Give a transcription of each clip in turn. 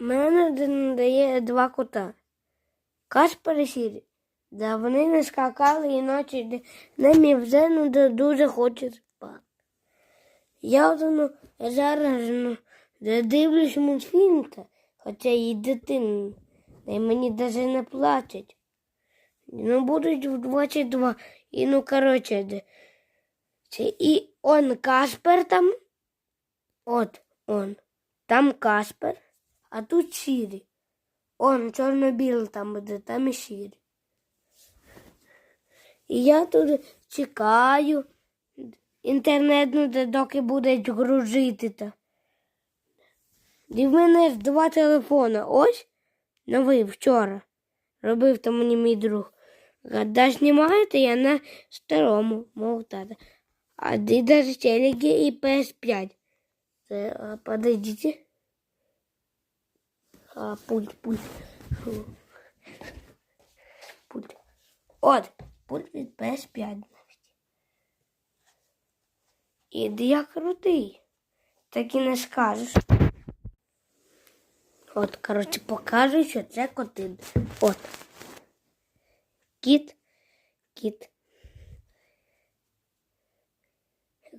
мене дає два кота. Каспер і Сірі. Да вони не скакали і ночі ними вже де дуже хоче спати. Я от, ну, зараз ну, де дивлюсь мультфільм, та, хоча і дитина, і мені навіть не плачуть. Ну, будуть в 22. І ну, коротше, де, це, і он Каспер там. От он. Там Каспер, а тут Сірі. Он чорно-білий там буде, там і Сірі. І я тут чекаю інтернет, де доки буде гружити. Та. І в мене ж два телефона. Ось новий вчора. Робив там мені мій друг. Когда знімаєте, я на старому, мов тата. А ти даже телеки і PS5. Це, а, подойдите. А, пульт, пульт. Пульт. От, пульт від PS5 навіть. Я крутий. Так і не скажеш. От, коротше, покажу, що це коти. От. Кіт. Кіт.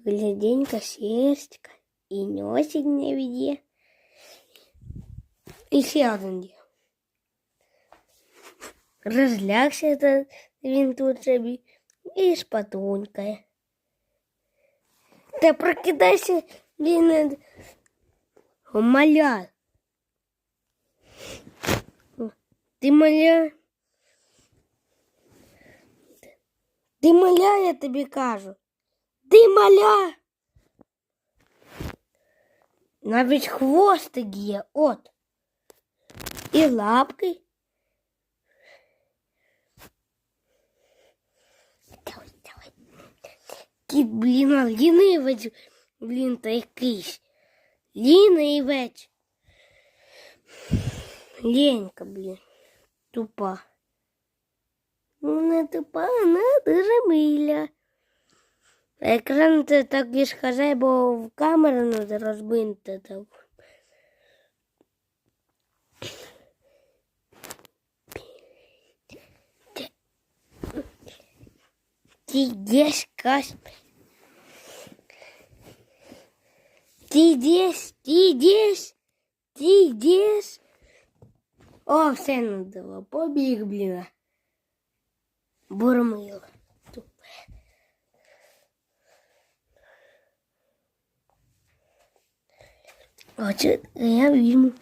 Гляденька, шерстка. І носик не веде. І ще один є. Розлягся він тут собі і шпатунькає. Та прокидайся, він маля. Ти маля. Ти маля, я тобі кажу. Ти маля. Навіть хвостик є, от. І лапки. Давай, давай. Кіт, блін, а лінивець, блін, та якийсь. Лінивець. Ленька, блін. Тупа. Ну, не тупа, вона дуже миля. Екран це так і ж бо в камеру не розбинти там. Ти йдеш, Каспер? Ти йдеш, ти йдеш, ти йдеш. О, все надало, побіг, блін. Бурмило. Тупе. Отже, я візьму